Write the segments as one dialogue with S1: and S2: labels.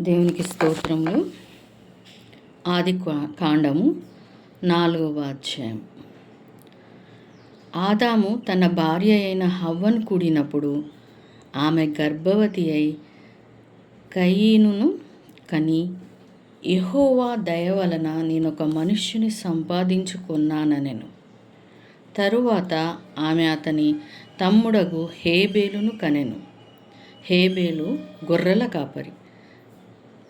S1: దేవునికి స్తోత్రములు. ఆది కాండము నాలుగవ అధ్యాయం. ఆదాము తన భార్య అయిన హవ్వను కూడినప్పుడు ఆమె గర్భవతి అయి కయీనును కని యెహోవా దయ వలన నేను ఒక మనుష్యుని సంపాదించుకున్నానెను తరువాత ఆమె అతని తమ్ముడగు హేబేలును కనెను. హేబేలు గొర్రెల కాపరి.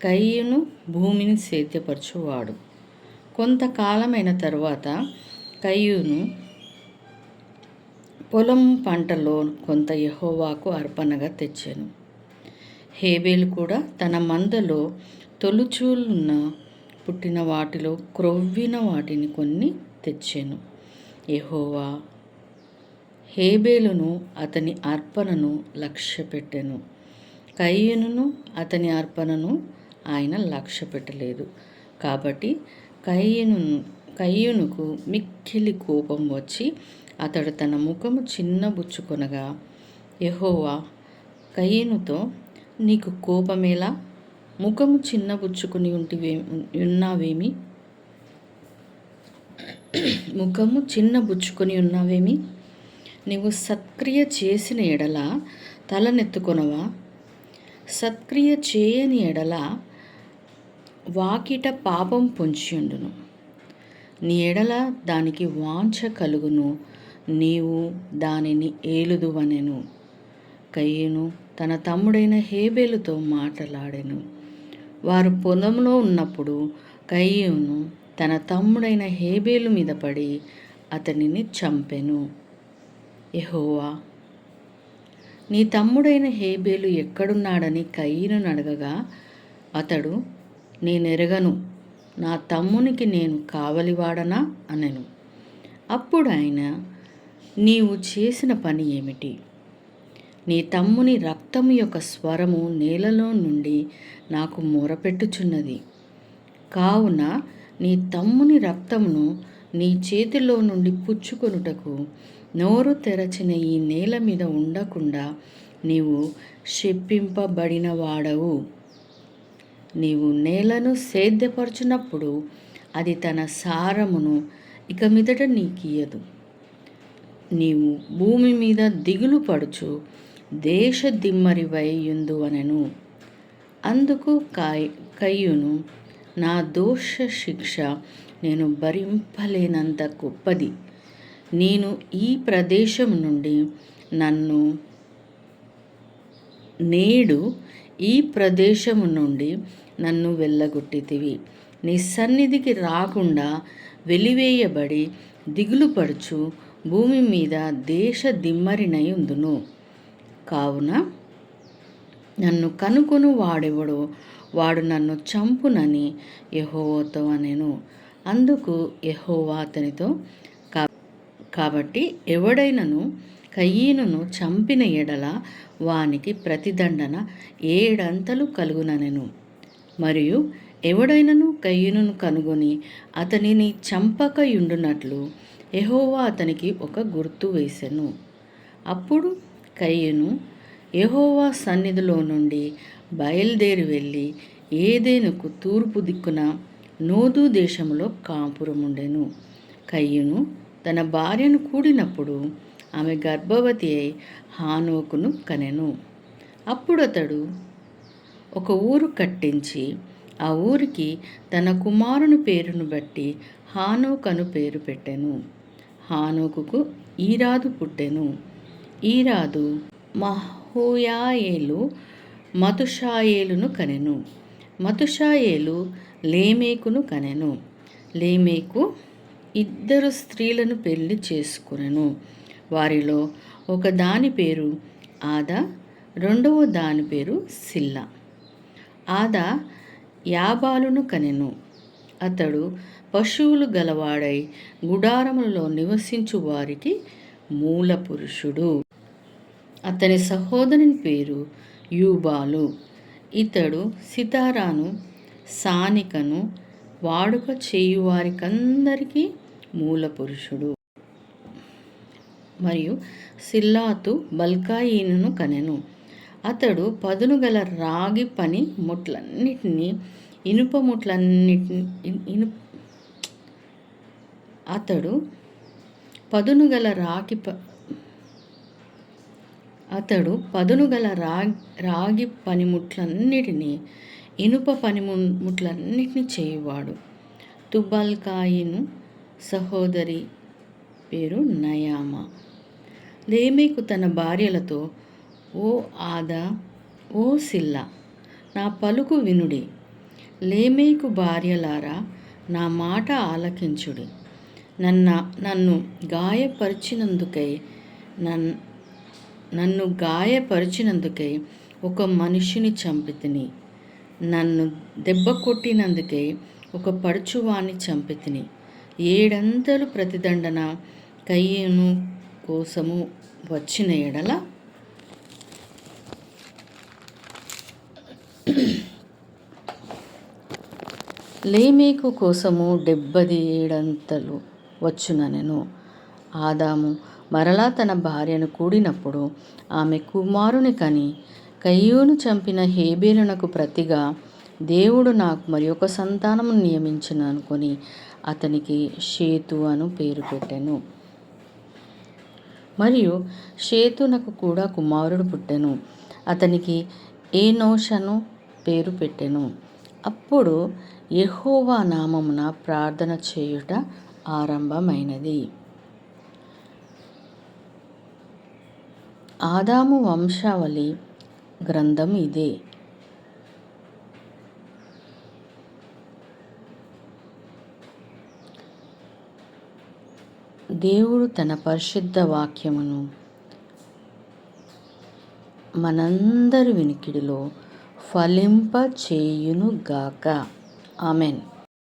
S1: కయ్యను భూమిని సేద్యపరచువాడు. కొంతకాలమైన తరువాత కయ్యూను పొలం పంటలో కొంత యహోవాకు అర్పణగా తెచ్చాను. హేబేలు కూడా తన మందలో తొలుచూలున్న పుట్టిన వాటిలో క్రొవ్విన వాటిని కొన్ని తెచ్చాను. యహోవా హేబేలును అతని అర్పణను లక్ష్యపెట్టెను. కయ్యను అతని అర్పణను ఆయన లక్ష్య పెట్టలేదు. కాబట్టి కయ్యను కయ్యనుకు మిక్కిలి కోపం వచ్చి అతడు తన ముఖము చిన్నబుచ్చుకొనగా యహోవా కయ్యనుతో నీకు కోపమేలా? ముఖము చిన్నబుచ్చుకుని ఉంటివే ఉన్నావేమి? ముఖము చిన్నబుచ్చుకొని ఉన్నావేమి? నీవు సత్క్రియ చేసిన ఎడల తలనెత్తుకొనవా? సత్క్రియ చేయని ఎడల వాకిట పాపం పొంచియుండును. నీ ఎడల దానికి వాంఛ కలుగును నీవు దానిని ఏలుదువనెను. కయ్యను తన తమ్ముడైన హేబేలుతో మాటలాడెను. వారు పొలంలో ఉన్నప్పుడు కయ్యూను తన తమ్ముడైన హేబేలు మీద పడి అతనిని చంపెను. ఎహోవా నీ తమ్ముడైన హేబేలు ఎక్కడున్నాడని కయ్యను అడగగా అతడు నేనెరగను. నా తమ్మునికి నేను కావలివాడనా? అనెను. అప్పుడు ఆయన నీవు చేసిన పని ఏమిటి? నీ తమ్ముని రక్తము యొక్క స్వరము నేలలో నుండి నాకు మొరపెట్టుచున్నది. కావున నీ తమ్ముని రక్తమును నీ చేతిలో నుండి పుచ్చుకొనుటకు నోరు తెరచిన ఈ నేల మీద ఉండకుండా నీవు శప్పింపబడిన వాడవు నీవు నేలను సేద్యపరచునప్పుడు అది తన సారమును ఇక మీదట నీకియదు నీవు భూమి మీద దిగులు పడుచు దేశ దిమ్మరివై యుందువనెను అందుకు కాయ్ కయ్యును నా దోష శిక్ష నేను భరింపలేనంత గొప్పది. నేను ఈ ప్రదేశం నుండి నన్ను నేడు ఈ ప్రదేశము నుండి నన్ను వెళ్ళగొట్టితివి. నీ సన్నిధికి రాకుండా వెలివేయబడి దిగులుపడుచు భూమి మీద దేశ దిమ్మరినై ఉందును. కావున నన్ను కనుకొను వాడెవడో వాడు నన్ను చంపునని యహోవతో అనెను. అందుకు యహోవా అతనితో "కా- కాబట్టి ఎవడైనను కయ్యీనును చంపిన ఎడల వానికి ప్రతిదండన ఏడంతలు కలుగుననెను. మరియు ఎవడైనను కయ్యనును కనుగొని అతనిని చంపకయుండునట్లు ఎహోవా అతనికి ఒక గుర్తు వేసెను. అప్పుడు కయ్యను ఎహోవా సన్నిధిలో నుండి బయలుదేరి వెళ్ళి ఏదేనుకు తూర్పు దిక్కున నోదు దేశంలో కాపురముండెను. కయ్యను తన భార్యను కూడినప్పుడు ఆమె గర్భవతి అయి హానోకును కనెను. అప్పుడు అతడు ఒక ఊరు కట్టించి ఆ ఊరికి తన కుమారుని పేరును బట్టి హానోకను పేరు పెట్టెను. హానోకుకు ఈరాదు పుట్టెను. ఈరాదు మహోయాయేలు మతుషాయేలును కనెను. మతుషాయేలు లేమేకును కనెను. లేమేకు ఇద్దరు స్త్రీలను పెళ్ళి చేసుకునెను. వారిలో ఒక దాని పేరు ఆదా రెండవ దాని పేరు సిల్లా. ఆదా యాబాలును కనెను. అతడు పశువులు గలవాడై గుడారములలో నివసించు వారికి మూల పురుషుడు. అతని సహోదరుని పేరు యూబాలు. ఇతడు సితారాను సానికను వాడుక చేయువారికందరికీ మూల పురుషుడు. మరియు సిల్లాతు బల్కాయినును కనెను. అతడు పదును గల రాగి పని ముట్లన్నిటినీ ఇనుప ముట్లన్నిటిని ఇను అతడు పదును గల రాగి ప అతడు పదును గల రాగి రాగి పనిముట్లన్నిటినీ ఇనుప పనిముట్లన్నిటినీ చేయువాడు. తుబల్కాయిను సహోదరి పేరు నయామా. లేమేకు తన భార్యలతో ఓ ఆదా ఓ సిల్లా నా పలుకు వినుడి. లేమేకు భార్యలారా నా మాట ఆలకించుడి. నన్న నన్ను గాయపరిచినందుకై నన్ నన్ను గాయపరిచినందుకై ఒక మనిషిని చంపితిని. నన్ను దెబ్బ కొట్టినందుకై ఒక పడుచువాణ్ణి చంపితిని. ఏడంతలు ప్రతిదండన కయ్యను కోసము వచ్చిన ఎడల లేమేకు కోసము డెబ్బది ఏడంతలు వచ్చుననెను ఆదాము మరలా తన భార్యను కూడినప్పుడు ఆమె కుమారుని కని కయ్యూను చంపిన హేబేలునకు ప్రతిగా దేవుడు నాకు మరి ఒక సంతానము నియమించిన అనుకొని అతనికి షేతు అను పేరు పెట్టెను. మరియు షేతునకు కూడా కుమారుడు పుట్టెను. అతనికి ఏనోషను పేరు పెట్టెను. అప్పుడు యెహోవా నామమున ప్రార్థన చేయుట ఆరంభమైనది. ఆదాము వంశావళి గ్రంథం ఇదే. దేవుడు తన పరిశుద్ధ వాక్యమును మనందరి వినికిడిలో ఫలింప చేయునుగాక ఆమెన్.